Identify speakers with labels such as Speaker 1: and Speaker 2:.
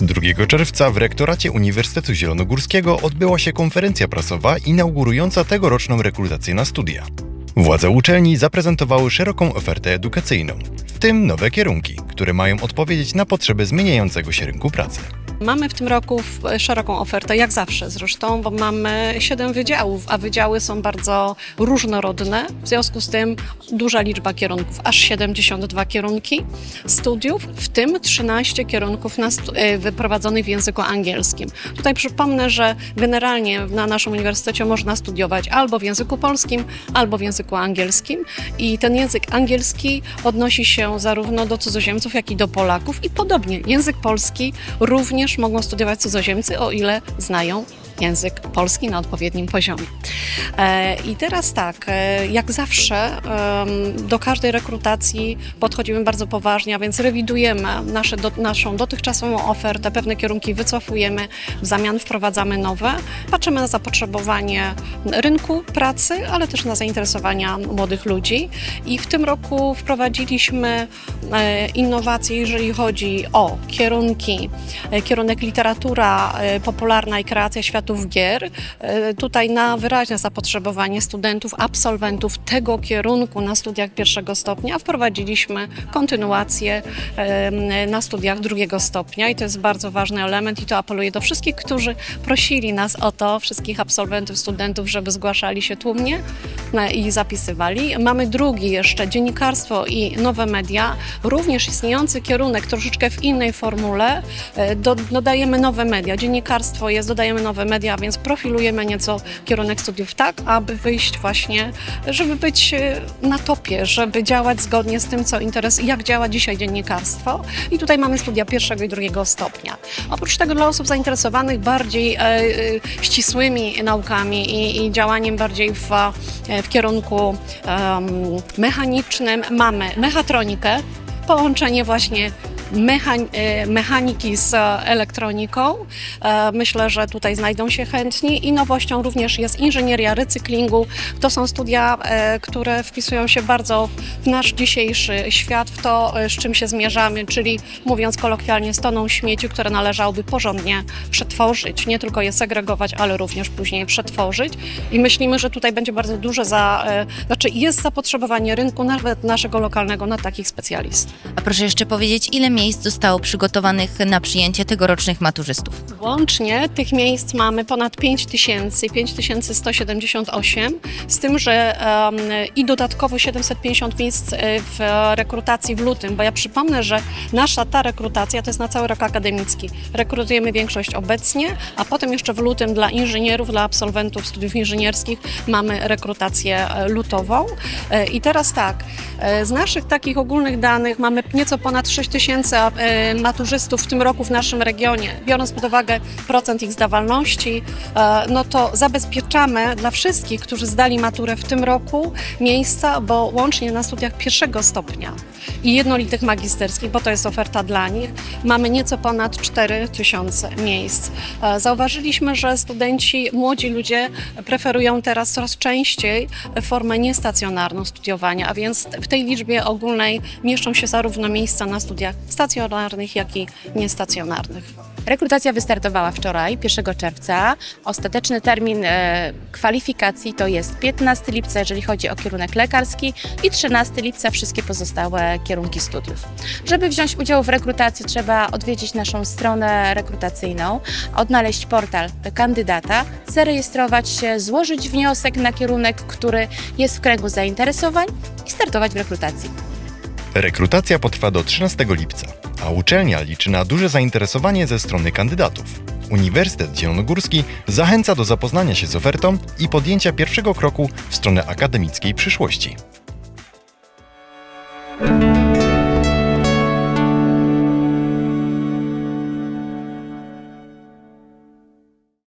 Speaker 1: 2 czerwca w rektoracie Uniwersytetu Zielonogórskiego odbyła się konferencja prasowa inaugurująca tegoroczną rekrutację na studia. Władze uczelni zaprezentowały szeroką ofertę edukacyjną, w tym nowe kierunki, które mają odpowiedzieć na potrzeby zmieniającego się rynku pracy.
Speaker 2: Mamy w tym roku szeroką ofertę, jak zawsze zresztą, bo mamy 7 wydziałów, a wydziały są bardzo różnorodne. W związku z tym duża liczba kierunków, aż 72 kierunki studiów, w tym 13 kierunków e, wyprowadzonych w języku angielskim. Tutaj przypomnę, że generalnie na naszym uniwersytecie można studiować albo w języku polskim, albo w języku angielskim i ten język angielski odnosi się zarówno do cudzoziemców, jak i do Polaków i podobnie język polski również mogą studiować cudzoziemcy, o ile znają język polski na odpowiednim poziomie. E, I teraz tak, e, jak zawsze do każdej rekrutacji podchodzimy bardzo poważnie, a więc rewidujemy nasze, do, naszą dotychczasową ofertę, pewne kierunki wycofujemy, w zamian wprowadzamy nowe. Patrzymy na zapotrzebowanie rynku pracy, ale też na zainteresowania młodych ludzi. I w tym roku wprowadziliśmy e, innowacje, jeżeli chodzi o kierunki, kierunek literatura popularna i kreacja światów gier. E, Tutaj na wyraźne zapotrzebowanie studentów, absolwentów tego kierunku na studiach pierwszego stopnia wprowadziliśmy kontynuację na studiach drugiego stopnia i to jest bardzo ważny element i to apeluję do wszystkich, którzy prosili nas o to, wszystkich absolwentów, studentów, żeby zgłaszali się tłumnie i zapisywali. Mamy drugi jeszcze, dziennikarstwo i nowe media, również istniejący kierunek troszeczkę w innej formule. E, Do, dodajemy nowe media, dziennikarstwo jest, dodajemy nowe media, więc profilujemy nieco kierunek studiów tak, aby wyjść właśnie, żeby być e, na topie, żeby działać zgodnie z tym, co interes, jak działa dzisiaj dziennikarstwo. I tutaj mamy studia pierwszego i drugiego stopnia. Oprócz tego dla osób zainteresowanych bardziej e, e, ścisłymi naukami i, i działaniem bardziej w, w kierunku em, mechanicznym. Mamy mechatronikę, połączenie właśnie e, mechaniki z elektroniką. E, Myślę, że tutaj znajdą się chętni i nowością również jest inżynieria recyklingu. To są studia, e, które wpisują się bardzo w nasz dzisiejszy świat, w to, z czym się zmierzamy, czyli mówiąc kolokwialnie, z toną śmieci, które należałoby porządnie przetworzyć. Nie tylko je segregować, ale również później przetworzyć. I myślimy, że tutaj będzie bardzo duże za, znaczy jest zapotrzebowanie rynku, nawet naszego lokalnego, na takich specjalistów.
Speaker 3: A proszę jeszcze powiedzieć, ile miejsc zostało przygotowanych na przyjęcie tegorocznych maturzystów?
Speaker 2: Łącznie tych miejsc mamy ponad 5 tysięcy, 5178, z tym, że em, i dodatkowo 750 miejsc e, w rekrutacji w lutym, bo ja przypomnę, że nasza ta rekrutacja to jest na cały rok akademicki. Rekrutujemy większość obecnie, a potem jeszcze w lutym dla inżynierów, dla absolwentów studiów inżynierskich mamy rekrutację e, lutową. E, I teraz tak, z naszych takich ogólnych danych mamy nieco ponad 6 tysięcy e, maturzystów w tym roku w naszym regionie. Biorąc pod uwagę procent ich zdawalności, e, no to zabezpieczamy dla wszystkich, którzy zdali maturę w tym roku miejsca, bo łącznie na studiach pierwszego stopnia i jednolitych magisterskich, bo to jest oferta dla nich, mamy nieco ponad 4 tysiące miejsc. E, Zauważyliśmy, że studenci, młodzi ludzie preferują teraz coraz częściej formę niestacjonarną studiowania, a więc w tej liczbie ogólnej mieszczą się zarówno miejsca na studiach stacjonarnych, jak i niestacjonarnych.
Speaker 4: Rekrutacja wystartowała wczoraj, 1 czerwca. Ostateczny termin e, kwalifikacji to jest 15 lipca, jeżeli chodzi o kierunek lekarski i 13 lipca wszystkie pozostałe kierunki studiów. Żeby wziąć udział w rekrutacji trzeba odwiedzić naszą stronę rekrutacyjną, odnaleźć portal kandydata, zarejestrować się, złożyć wniosek na kierunek, który jest w kręgu zainteresowań i startować w rekrutacji.
Speaker 1: Rekrutacja potrwa do 13 lipca, a uczelnia liczy na duże zainteresowanie ze strony kandydatów. Uniwersytet Zielonogórski zachęca do zapoznania się z ofertą i podjęcia pierwszego kroku w stronę akademickiej przyszłości.